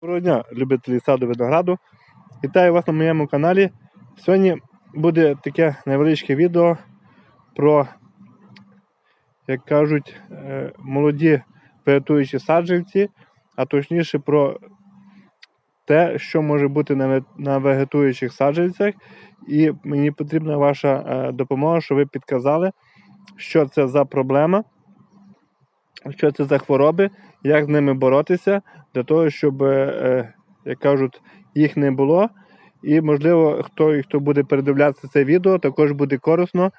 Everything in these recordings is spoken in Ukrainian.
Доброго дня, любителі саду винограду. Вітаю вас на моєму каналі. Сьогодні буде таке невеличке відео про, як кажуть, е, молоді вегетуючі саджанці, а точніше про те, що може бути на ве- на вегетуючих саджанцях. І мені потрібна ваша е, допомога, щоб ви підказали, що це за проблема, що це за хвороби, як з ними боротися для того, щоб, е, як кажуть, їх не було. І, можливо, хто, хто буде передивлятися це відео, також буде корисно.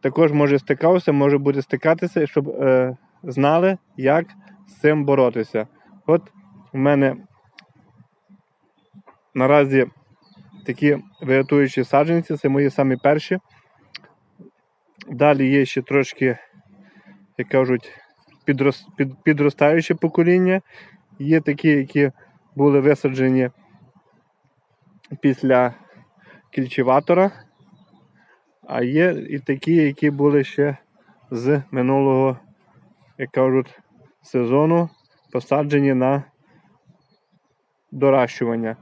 Також може стикався, може буде стикатися, щоб е, знали, як з цим боротися. От у мене наразі такі вегетуючі саджанці, це мої самі перші. Далі є ще трошки, як кажуть, підрос, під, підростаюче покоління. Є такі, які були висаджені після кільчеватора, а є і такі, які були ще з минулого, як кажуть, сезону посаджені на доращування.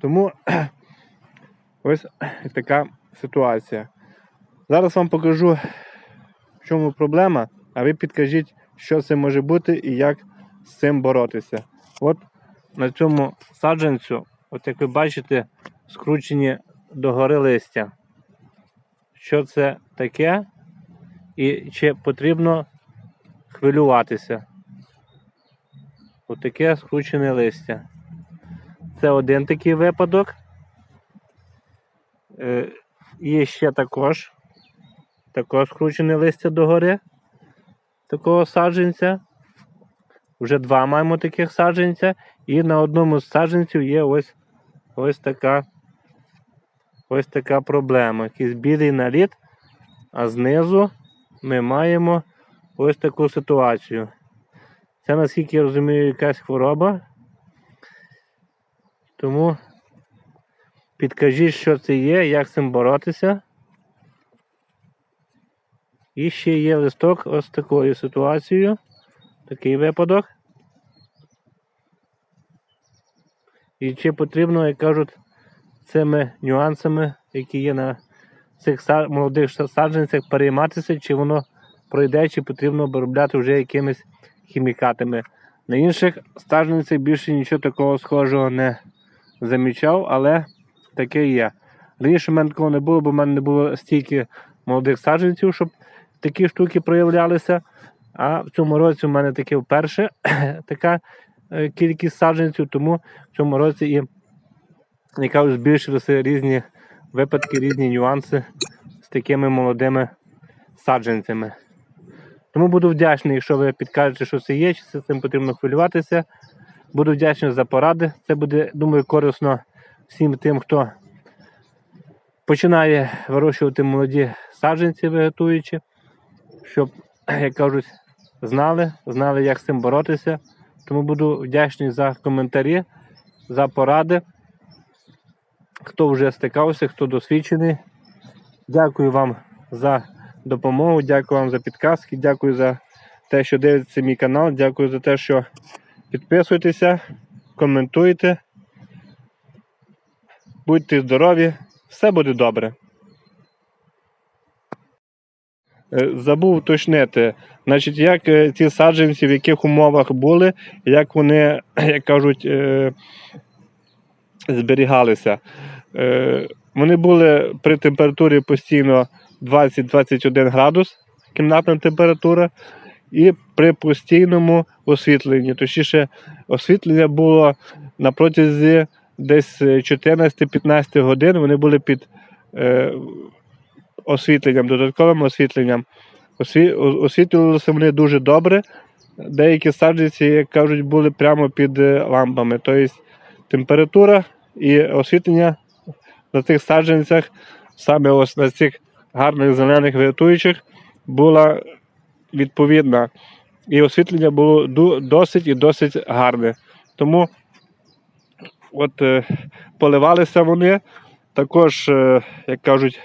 Тому ось така ситуація. Зараз вам покажу, в чому проблема, а ви підкажіть, що це може бути і як з цим боротися. От на цьому саджанцю, от як ви бачите, скручені догори листя. Що це таке і чи потрібно хвилюватися? Отаке скручене листя. Це один такий випадок. Е, Є ще також. Також скручене листя догори такого саджанця. Вже два маємо таких саджанця. І на одному з саджанців є ось ось така ось така проблема. Якийсь білий наліт, а знизу ми маємо ось таку ситуацію. Це, наскільки я розумію, якась хвороба. Тому підкажіть, що це є, як з цим боротися. І ще є листок ось такою ситуацією. Такий випадок. І чи потрібно, як кажуть, цими нюансами, які є на цих молодих са- саджанцях, перейматися, чи воно пройде, чи потрібно обробляти вже якимись хімікатами. На інших саджанцях більше нічого такого схожого не замічав, але таке є. Раніше в мене такого не було, бо в мене не було стільки молодих саджанців, щоб такі штуки проявлялися. А в цьому році в мене таке вперше така е, кількість саджанців, тому в цьому році і яка збільшилися різні випадки, різні нюанси з такими молодими саджанцями. Тому буду вдячний, якщо ви підкажете, що це є, чи з цим потрібно хвилюватися. Буду вдячний за поради. Це буде, думаю, корисно всім тим, хто починає вирощувати молоді саджанці вегетуючі, щоб, як кажуть, знали, знали, як з цим боротися. Тому буду вдячний за коментарі, за поради. Хто вже стикався, хто досвідчений. Дякую вам за допомогу, дякую вам за підказки, дякую за те, що дивитеся мій канал, дякую за те, що підписуєтеся, коментуєте. Будьте здорові, все буде добре. Е, Забув уточнити, значить, як е, ці саджанці, в яких умовах були, як вони, як кажуть, е, зберігалися. Е, Вони були при температурі постійно 20-21 градус, кімнатна температура, і при постійному освітленні. Точніше, освітлення було на протязі десь 14-15 годин. Вони були під е, освітленням, додатковим освітленням. Осві... Освітлювалися вони дуже добре. Деякі саджанці, як кажуть, були прямо під е, лампами. Тобто температура і освітлення на цих саджанцях, саме ось на цих гарних зелених вегетуючих, була відповідна. І освітлення було досить і досить гарне. Тому от е, поливалися вони також, е, як кажуть,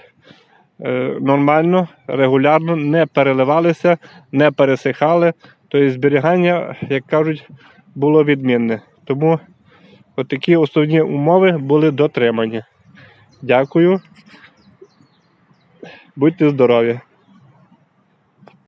нормально, регулярно, не переливалися, не пересихали. Тобто зберігання, як кажуть, було відмінне. Тому отакі основні умови були дотримані. Дякую. Будьте здорові!